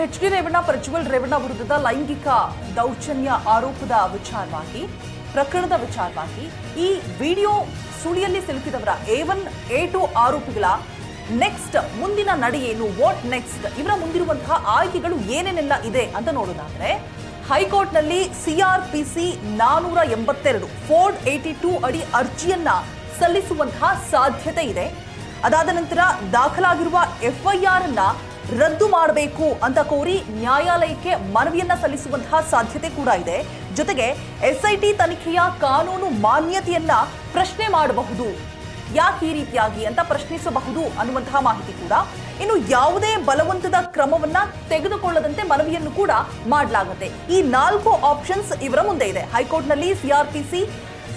ಇನ್ನು ಎಚ್ ರೇವಣ್ಣ, ಪ್ರಜ್ವಲ್ ರೇವಣ್ಣ ವಿರುದ್ಧದ ಲೈಂಗಿಕ ದೌರ್ಜನ್ಯ ಆರೋಪದ ವಿಚಾರವಾಗಿ, ಪ್ರಕರಣದ ವಿಚಾರವಾಗಿ ಈ ವಿಡಿಯೋ ಸುಳಿಯಲ್ಲಿ ಸಿಲುಕಿದವರ ಎ ಒನ್ ಎ ಟು ಆರೋಪಿಗಳ ನೆಕ್ಸ್ಟ್ ಮುಂದಿನ ನಡೆ ಏನು ವಾಟ್ ನೆಕ್ಸ್ಟ್ ಇವರ ಮುಂದಿರುವಂತಹ ಆಯ್ಕೆಗಳು ಏನೇನೆಲ್ಲ ಇದೆ ಅಂತ ನೋಡೋದಾದ್ರೆ, ಹೈಕೋರ್ಟ್ನಲ್ಲಿ ಸಿಆರ್ಪಿಸಿ ನಾನೂರ ಎಂಬತ್ತೆರಡು ಫೋರ್ಡ್ ಏಟಿ ಟೂ ಅಡಿ ಅರ್ಜಿಯನ್ನ ಸಲ್ಲಿಸುವಂತಹ ಸಾಧ್ಯತೆ ಇದೆ. ಅದಾದ ನಂತರ ದಾಖಲಾಗಿರುವ ಎಫ್ಐಆರ್ ಅನ್ನ ರದ್ದು ಮಾಡಬೇಕು ಅಂತ ಕೋರಿ ನ್ಯಾಯಾಲಯಕ್ಕೆ ಮನವಿಯನ್ನ ಸಲ್ಲಿಸುವಂತಹ ಸಾಧ್ಯತೆ ಕೂಡ ಇದೆ. ಜೊತೆಗೆ ಎಸ್ಐಟಿ ತನಿಖೆಯ ಕಾನೂನು ಮಾನ್ಯತೆಯನ್ನ ಪ್ರಶ್ನೆ ಮಾಡಬಹುದು. ಯಾಕೆ ಈ ರೀತಿಯಾಗಿ ಅಂತ ಪ್ರಶ್ನಿಸಬಹುದು ಅನ್ನುವಂತಹ ಮಾಹಿತಿ ಕೂಡ ಇನ್ನು ಯಾವುದೇ ಬಲವಂತದ ಕ್ರಮವನ್ನ ತೆಗೆದುಕೊಳ್ಳದಂತೆ ಮನವಿಯನ್ನು ಕೂಡ ಮಾಡಲಾಗುತ್ತೆ. ಈ ನಾಲ್ಕು ಆಪ್ಷನ್ಸ್ ಇವರ ಮುಂದೆ ಇದೆ. ಹೈಕೋರ್ಟ್ನಲ್ಲಿ ಸಿಆರ್ಪಿಸಿ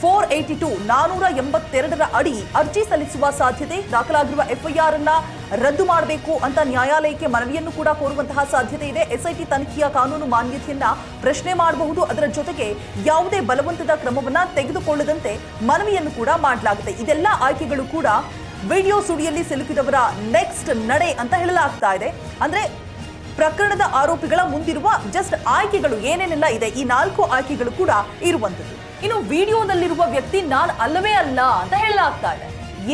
ಫೋರ್ ಏಟಿ ಟು ನಾನೂರ ಎಂಬತ್ತೆರಡರ ಅಡಿ ಅರ್ಜಿ ಸಲ್ಲಿಸುವ ಸಾಧ್ಯತೆ ದಾಖಲಾಗಿರುವ ಎಫ್ಐಆರ್ ಅನ್ನ ರದ್ದು ಮಾಡಬೇಕು ಅಂತ ನ್ಯಾಯಾಲಯಕ್ಕೆ ಮನವಿಯನ್ನು ಕೂಡ ಕೋರುವಂತಹ ಸಾಧ್ಯತೆ ಇದೆ. ಎಸ್ಐಟಿ ತನಿಖೆಯ ಕಾನೂನು ಮಾನ್ಯತೆಯನ್ನ ಪ್ರಶ್ನೆ ಮಾಡಬಹುದು. ಅದರ ಜೊತೆಗೆ ಯಾವುದೇ ಬಲವಂತದ ಕ್ರಮವನ್ನ ತೆಗೆದುಕೊಳ್ಳದಂತೆ ಮನವಿಯನ್ನು ಕೂಡ ಮಾಡಲಾಗುತ್ತೆ. ಇದೆಲ್ಲ ಆಯ್ಕೆಗಳು ಕೂಡ ವಿಡಿಯೋ ಸುಡಿಯಲ್ಲಿ ಸಿಲುಕಿದವರ ನೆಕ್ಸ್ಟ್ ನಡೆ ಅಂತ ಹೇಳಲಾಗ್ತಾ ಇದೆ. ಅಂದ್ರೆ ಪ್ರಕರಣದ ಆರೋಪಿಗಳ ಮುಂದಿರುವ ಜಸ್ಟ್ ಆಯ್ಕೆಗಳು ಏನೇನೆಲ್ಲ ಇದೆ, ಈ ನಾಲ್ಕು ಆಯ್ಕೆಗಳು ಕೂಡ ಇರುವಂತದ್ದು ಇನ್ನು ವಿಡಿಯೋದಲ್ಲಿರುವ ವ್ಯಕ್ತಿ ನಾನು ಅಲ್ಲವೇ ಅಲ್ಲ ಅಂತ ಹೇಳಲಾಗ್ತಾ ಇದೆ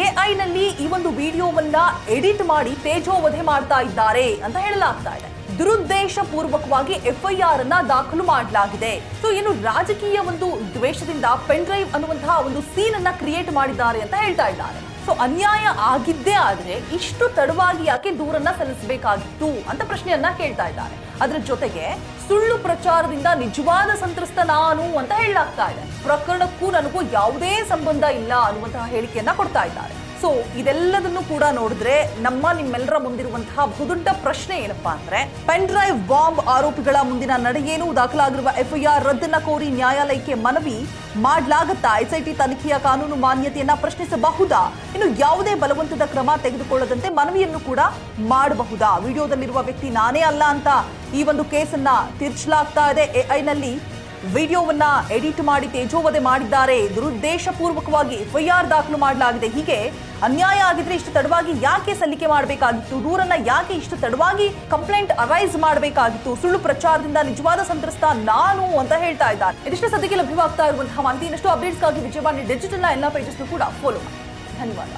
ಎಐ ನಲ್ಲಿ ಈ ಒಂದು ವಿಡಿಯೋವನ್ನ ಎಡಿಟ್ ಮಾಡಿ ತೇಜೋವಧೆ ಮಾಡ್ತಾ ಇದ್ದಾರೆ ಅಂತ ಹೇಳಲಾಗ್ತಾ ಇದೆ ದುರುದ್ದೇಶ ಪೂರ್ವಕವಾಗಿ ಎಫ್ಐಆರ್ ಅನ್ನ ದಾಖಲು ಮಾಡಲಾಗಿದೆ. ಸೊ ಏನು ರಾಜಕೀಯ ಒಂದು ದ್ವೇಷದಿಂದ ಪೆನ್ ಡ್ರೈವ್ ಅನ್ನುವಂತಹ ಒಂದು ಸೀನ್ ಅನ್ನ ಕ್ರಿಯೇಟ್ ಮಾಡಿದ್ದಾರೆ ಅಂತ ಹೇಳ್ತಾ ಇದ್ದಾರೆ. ಸೊ ಅನ್ಯಾಯ ಆಗಿದ್ದೇ ಆದರೆ ಇಷ್ಟು ತಡವಾಗಿ ಯಾಕೆ ದೂರನ್ನ ಸಲ್ಲಿಸಬೇಕಾಗಿತ್ತು ಅಂತ ಪ್ರಶ್ನೆಯನ್ನ ಕೇಳ್ತಾ ಇದ್ದಾರೆ. ಅದರ ಜೊತೆಗೆ ಸುಳ್ಳು ಪ್ರಚಾರದಿಂದ ನಿಜವಾದ ಸಂತ್ರಸ್ತ ನಾನು ಅಂತ ಹೇಳಲಾಗ್ತಾ ಇದೆ. ಪ್ರಕರಣಕ್ಕೂ ನನಗೂ ಯಾವುದೇ ಸಂಬಂಧ ಇಲ್ಲ ಅನ್ನುವಂತಹ ಹೇಳಿಕೆಯನ್ನ ಕೊಡ್ತಾ ಇದ್ದಾರೆ. ಸೊ ಇದೆಲ್ಲದನ್ನು ಕೂಡ ನೋಡಿದ್ರೆ ನಮ್ಮ ನಿಮ್ಮೆಲ್ಲರ ಮುಂದಿರುವಂತಹ ಬಹುದೊಡ್ಡ ಪ್ರಶ್ನೆ ಏನಪ್ಪಾ ಅಂದ್ರೆ ಪೆನ್ ಡ್ರೈವ್ ಬಾಂಬ್ ಆರೋಪಿಗಳ ಮುಂದಿನ ನಡೆಯೇನು ದಾಖಲಾಗಿರುವ ಎಫ್ಐಆರ್ ರದ್ದನ್ನ ಕೋರಿ ನ್ಯಾಯಾಲಯಕ್ಕೆ ಮನವಿ ಮಾಡಲಾಗುತ್ತಾ? ಎಸ್ಐಟಿ ತನಿಖೆಯ ಕಾನೂನು ಮಾನ್ಯತೆಯನ್ನ ಪ್ರಶ್ನಿಸಬಹುದಾ? ಇನ್ನು ಯಾವುದೇ ಬಲವಂತದ ಕ್ರಮ ತೆಗೆದುಕೊಳ್ಳದಂತೆ ಮನವಿಯನ್ನು ಕೂಡ ಮಾಡಬಹುದಾ? ವಿಡಿಯೋದಲ್ಲಿರುವ ವ್ಯಕ್ತಿ ನಾನೇ ಅಲ್ಲ ಅಂತ ಈ ಒಂದು ಕೇಸನ್ನ ತಿರ್ಚಲಾಗ್ತಾ ಇದೆ. ಎಐನಲ್ಲಿ ವಿಡಿಯೋವನ್ನ ಎಡಿಟ್ ಮಾಡಿ ತೇಜೋವಧೆ ಮಾಡಿದ್ದಾರೆ. ದುರುದ್ದೇಶಪೂರ್ವಕವಾಗಿ ಎಫ್ಐಆರ್ ದಾಖಲು ಮಾಡಲಾಗಿದೆ. ಹೀಗೆ ಅನ್ಯಾಯ ಆಗಿದ್ರೆ ಇಷ್ಟು ತಡವಾಗಿ ಯಾಕೆ ಸಲ್ಲಿಕೆ ಮಾಡಬೇಕಾಗಿತ್ತು? ದೂರನ್ನ ಯಾಕೆ ಇಷ್ಟು ತಡವಾಗಿ ಕಂಪ್ಲೇಂಟ್ ಅರೈಸ್ ಮಾಡಬೇಕಾಗಿತ್ತು? ಸುಳ್ಳು ಪ್ರಚಾರದಿಂದ ನಿಜವಾದ ಸಂತ್ರಸ್ತ ನಾನು ಅಂತ ಹೇಳ್ತಾ ಇದ್ದಾರೆ. ಇದಿಷ್ಟು ಸದ್ಯಕ್ಕೆ ಲಭ್ಯವಾಗ್ತಾ ಇರುವಂತಹ ಮಾಹಿತಿ. ಇನ್ನಷ್ಟು ಅಪ್ಡೇಟ್ಸ್ಗಾಗಿ ವಿಜಯವಾಣಿ ಡಿಜಿಟಲ್ನ ಎಲ್ಲ ಪೇಜಸ್ನು ಕೂಡ ಫಾಲೋ ಮಾಡಿ. ಧನ್ಯವಾದ.